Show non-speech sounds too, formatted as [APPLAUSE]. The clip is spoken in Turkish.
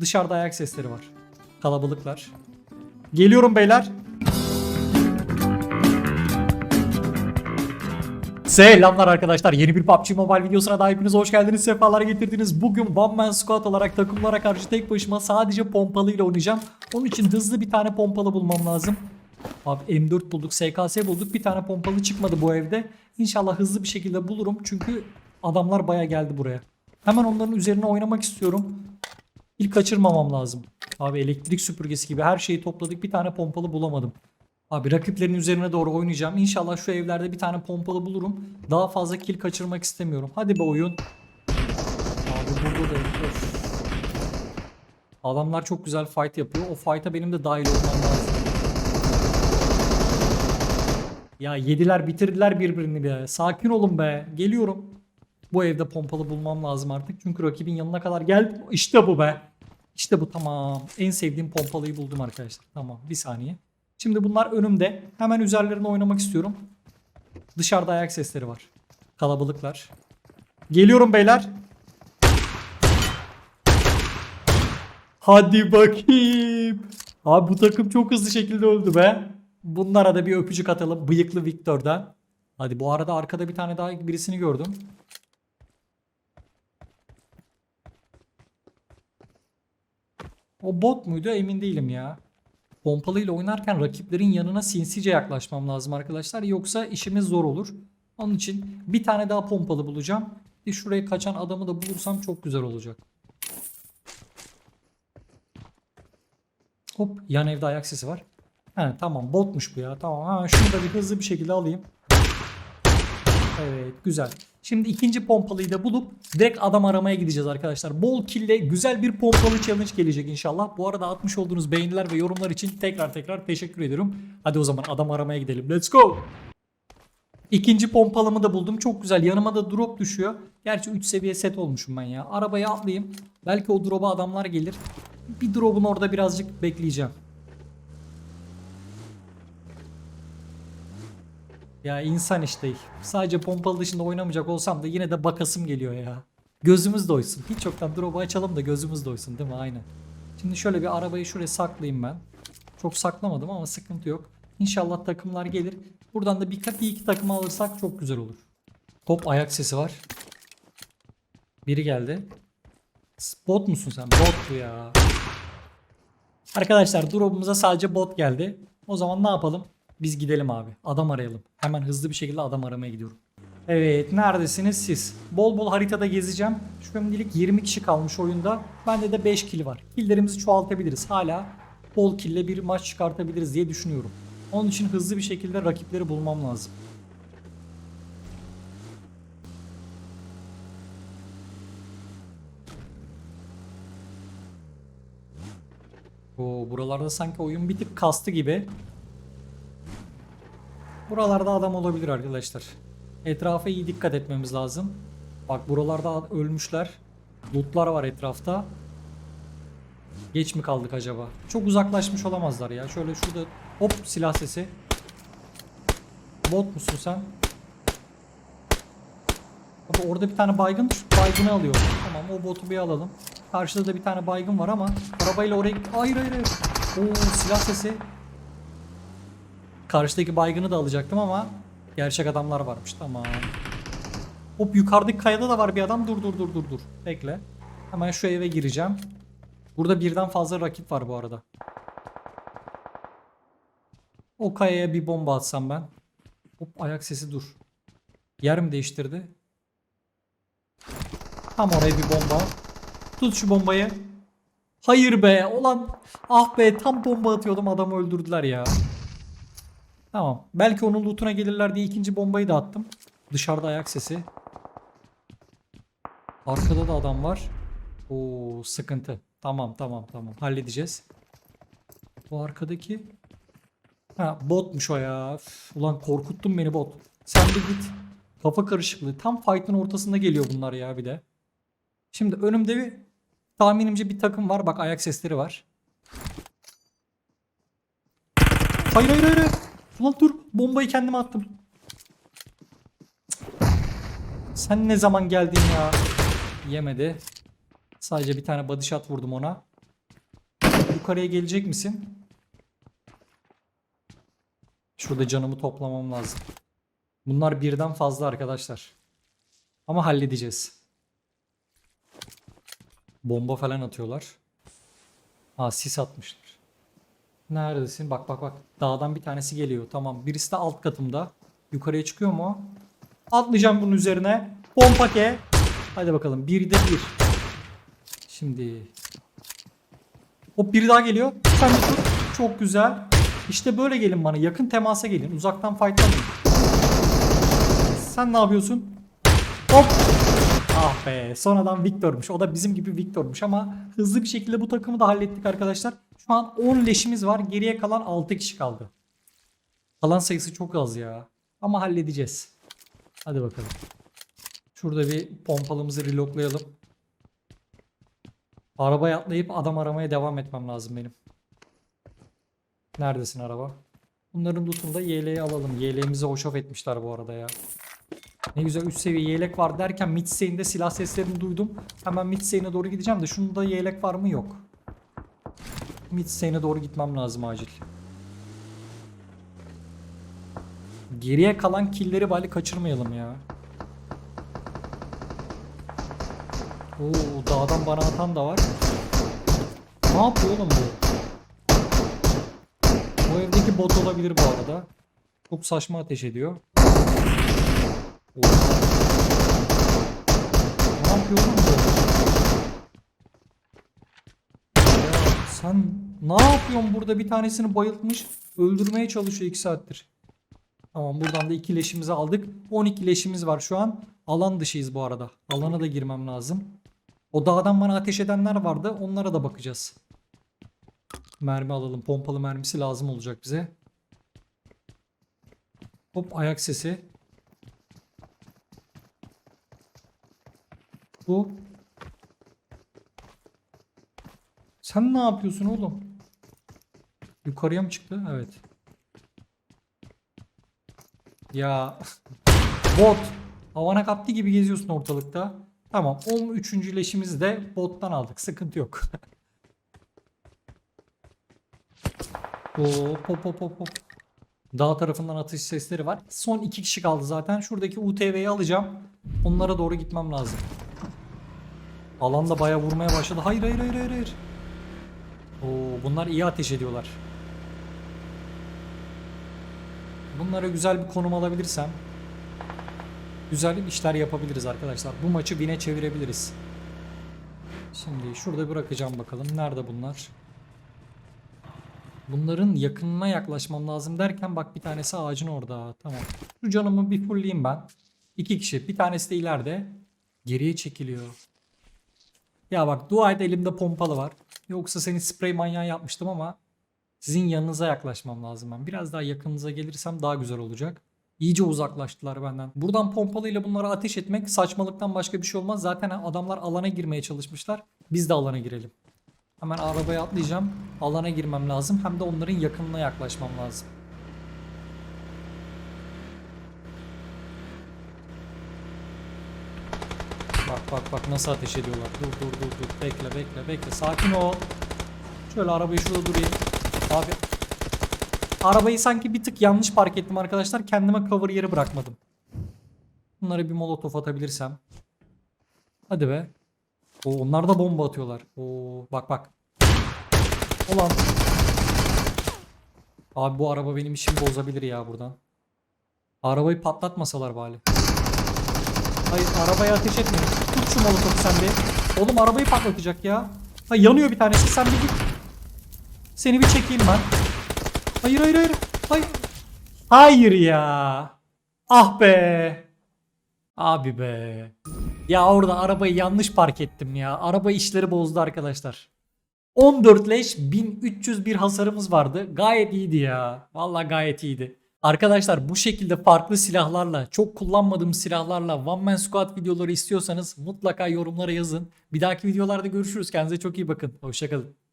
Dışarıda ayak sesleri var. Kalabalıklar. Geliyorum beyler. Selamlar arkadaşlar. Yeni bir PUBG Mobile videosuna daha hepiniz hoş geldiniz. Sefalar getirdiniz. Bugün One Man Squad olarak takımlara karşı tek başıma sadece pompalı ile oynayacağım. Onun için hızlı bir tane pompalı bulmam lazım. Abi M4 bulduk, SKS bulduk. Bir tane pompalı çıkmadı bu evde. İnşallah hızlı bir şekilde bulurum. Çünkü adamlar baya geldi buraya. Hemen onların üzerine oynamak istiyorum. İlk kaçırmamam lazım. Abi elektrik süpürgesi gibi her şeyi topladık. Bir tane pompalı bulamadım. Abi rakiplerin üzerine doğru oynayacağım. İnşallah şu evlerde bir tane pompalı bulurum. Daha fazla kill kaçırmak istemiyorum. Hadi be oyun. Abi burada da of. Adamlar çok güzel fight yapıyor. O fight'a benim de dahil olmam lazım. Ya yediler bitirdiler birbirini be. Sakin olun be. Geliyorum. Bu evde pompalı bulmam lazım artık. Çünkü rakibin yanına kadar geldim. İşte bu be. İşte bu tamam. En sevdiğim pompalıyı buldum arkadaşlar. Tamam bir saniye. Şimdi bunlar önümde. Hemen üzerlerine oynamak istiyorum. Dışarıda ayak sesleri var. Kalabalıklar. Geliyorum beyler. Hadi bakayım. Abi bu takım çok hızlı şekilde öldü be. Bunlara da bir öpücük atalım. Bıyıklı Victor'dan. Hadi bu arada arkada bir tane daha birisini gördüm. O bot muydu emin değilim ya. Pompalıyla oynarken rakiplerin yanına sinsice yaklaşmam lazım arkadaşlar. Yoksa işimiz zor olur. Onun için bir tane daha pompalı bulacağım. Bir şuraya kaçan adamı da bulursam çok güzel olacak. Hop yan evde ayak sesi var. He, tamam botmuş bu ya. Tamam ha, şunu da bir hızlı bir şekilde alayım. Evet güzel. Şimdi ikinci pompalıyı da bulup direkt adam aramaya gideceğiz arkadaşlar. Bol kille güzel bir pompalı challenge gelecek inşallah. Bu arada atmış olduğunuz beğeniler ve yorumlar için tekrar tekrar teşekkür ediyorum. Hadi o zaman adam aramaya gidelim. Let's go. İkinci pompalımı da buldum. Çok güzel. Yanıma da drop düşüyor. Gerçi 3 seviye set olmuşum ben ya. Arabaya atlayayım. Belki o drop'a adamlar gelir. Bir drop'un orada birazcık bekleyeceğim. Ya insan işte. Sadece pompalı dışında oynamayacak olsam da yine de bakasım geliyor ya. Gözümüz doysun. Hiç yoktan drop'u açalım da gözümüz doysun değil mi? Aynen. Şimdi şöyle bir arabayı şuraya saklayayım ben. Çok saklamadım ama sıkıntı yok. İnşallah takımlar gelir. Buradan da bir, bir iki takım alırsak çok güzel olur. Hop ayak sesi var. Biri geldi. Bot musun sen? Bot bu ya. Arkadaşlar drop'umuza sadece bot geldi. O zaman ne yapalım? Biz gidelim abi. Adam arayalım. Hemen hızlı bir şekilde adam aramaya gidiyorum. Evet neredesiniz siz? Bol bol haritada gezeceğim. Şimdilik 20 kişi kalmış oyunda. Bende de 5 kill var. Killlerimizi çoğaltabiliriz. Hala bol kille bir maç çıkartabiliriz diye düşünüyorum. Onun için hızlı bir şekilde rakipleri bulmam lazım. Oo, buralarda sanki oyun bir tık kastı gibi. Buralarda adam olabilir arkadaşlar. Etrafa iyi dikkat etmemiz lazım. Bak buralarda ölmüşler. Lootlar var etrafta. Geç mi kaldık acaba? Çok uzaklaşmış olamazlar ya. Şöyle şurada hop silah sesi. Bot musun sen? Abi orada bir tane baygın baygını alıyor. Tamam o botu bir alalım. Karşıda da bir tane baygın var ama arabayla oraya hayır hayır hayır. Oo silah sesi. Karşıdaki baygını da alacaktım ama gerçek adamlar varmış. Tamam. Hop yukarıdaki kayada da var bir adam. Dur dur dur dur dur. Bekle. Hemen şu eve gireceğim. Burada birden fazla rakip var bu arada. O kayaya bir bomba atsam ben. Hop ayak sesi dur. Yer mi değiştirdi? Tam oraya bir bomba. Tut şu bombayı. Hayır be. Ulan ah be tam bomba atıyordum adamı öldürdüler ya. Tamam. Belki onun lootuna gelirler diye ikinci bombayı da attım. Dışarıda ayak sesi. Arkada da adam var. Oo sıkıntı. Tamam tamam tamam. Halledeceğiz. Bu arkadaki Ha botmuş o ya. Üf, ulan korkuttun beni bot. Sen de git. Kafa karışıklığı. Tam fight'ın ortasında geliyor bunlar ya bir de. Şimdi önümde bir tahminimce bir takım var. Bak ayak sesleri var. Hayır hayır hayır. Ulan dur. Bombayı kendime attım. Sen ne zaman geldin ya? Yemedi. Sadece bir tane body shot vurdum ona. yukarıya gelecek misin? Şurada canımı toplamam lazım. Bunlar birden fazla arkadaşlar. Ama halledeceğiz. Bomba falan atıyorlar. Ha sis atmışlar. Neredesin? Bak bak bak. Dağdan bir tanesi geliyor. Tamam. Birisi de alt katımda. Yukarıya çıkıyor mu? Atlayacağım bunun üzerine. Pompa ke. Hadi bakalım. Bir de bir. Şimdi. Hop biri daha geliyor. Sen de tut. Çok güzel. İşte böyle gelin bana. Yakın temasa gelin. Uzaktan fightlamayın. Sen ne yapıyorsun? Hop. Ah be. Son adam Victor'muş. O da bizim gibi Victor'muş ama hızlı bir şekilde bu takımı da hallettik arkadaşlar. Şu an 10 leşimiz var. Geriye kalan 6 kişi kaldı. Kalan sayısı çok az ya. Ama halledeceğiz. Hadi bakalım. Şurada bir pompalımızı reloadlayalım. Arabaya atlayıp adam aramaya devam etmem lazım benim. Neredesin araba? Bunların lootunda yeleği alalım. Yeleğimizi hoşaf etmişler bu arada ya. Ne güzel üst seviye yelek var derken Mitse'inde silah seslerini duydum. Hemen Mitse'ine doğru gideceğim de şunda yelek var mı yok. Mitse'ine doğru gitmem lazım acil. Geriye kalan killleri bari kaçırmayalım ya. Oo dağdan bana atan da var. Ne yapıyor oğlum bu? Bu evdeki bot olabilir bu arada. Çok saçma ateş ediyor. Ne yapıyor oğlum bu? Ya sen ne yapıyorsun burada bir tanesini bayıltmış öldürmeye çalışıyor 2 saattir. Tamam buradan da 2 leşimizi aldık. 12 leşimiz var şu an. Alan dışıyız bu arada. Alana da girmem lazım. O dağdan bana ateş edenler vardı. Onlara da bakacağız. Mermi alalım. Pompalı mermisi lazım olacak bize. Hop ayak sesi. Bu. Sen ne yapıyorsun oğlum? Yukarıya mı çıktı? Evet. Ya [LAUGHS] bot. Havana kaptı gibi geziyorsun ortalıkta. Tamam 13. leşimizi de bottan aldık. Sıkıntı yok. [LAUGHS] hop hop hop hop. Dağ tarafından atış sesleri var. Son iki kişi kaldı zaten. Şuradaki UTV'yi alacağım. Onlara doğru gitmem lazım. Alan da bayağı vurmaya başladı. Hayır hayır hayır hayır. hayır. Oo, bunlar iyi ateş ediyorlar. Bunlara güzel bir konum alabilirsem güzel işler yapabiliriz arkadaşlar. Bu maçı win'e çevirebiliriz. Şimdi şurada bırakacağım bakalım. Nerede bunlar? Bunların yakınına yaklaşmam lazım derken bak bir tanesi ağacın orada. Tamam. Şu canımı bir fullleyeyim ben. İki kişi. Bir tanesi de ileride. Geriye çekiliyor. Ya bak dua et elimde pompalı var. Yoksa seni sprey manyağı yapmıştım ama sizin yanınıza yaklaşmam lazım ben. Biraz daha yakınınıza gelirsem daha güzel olacak. İyice uzaklaştılar benden. Buradan pompalıyla bunlara ateş etmek saçmalıktan başka bir şey olmaz. Zaten adamlar alana girmeye çalışmışlar. Biz de alana girelim. Hemen arabaya atlayacağım. Alana girmem lazım. Hem de onların yakınına yaklaşmam lazım. Bak bak nasıl ateş ediyorlar. Dur dur dur dur. Bekle bekle bekle. Sakin ol. Şöyle arabayı şurada durayım. Abi. Arabayı sanki bir tık yanlış park ettim arkadaşlar. Kendime cover yeri bırakmadım. Bunlara bir molotof atabilirsem. Hadi be. Oo, onlar da bomba atıyorlar. Oo, bak bak. Ulan. Abi bu araba benim işimi bozabilir ya buradan. Arabayı patlatmasalar bari. Hayır arabaya ateş etmeyin. Şu molotofu sen bir. Oğlum arabayı patlatacak ya. Ha yanıyor bir tanesi sen bir git. Seni bir çekeyim ben. Hayır hayır hayır. Hayır. Hayır ya. Ah be. Abi be. Ya orada arabayı yanlış park ettim ya. Araba işleri bozdu arkadaşlar. 14 leş 1301 hasarımız vardı. Gayet iyiydi ya. Vallahi gayet iyiydi. Arkadaşlar bu şekilde farklı silahlarla, çok kullanmadığım silahlarla One Man Squad videoları istiyorsanız mutlaka yorumlara yazın. Bir dahaki videolarda görüşürüz. Kendinize çok iyi bakın. Hoşçakalın.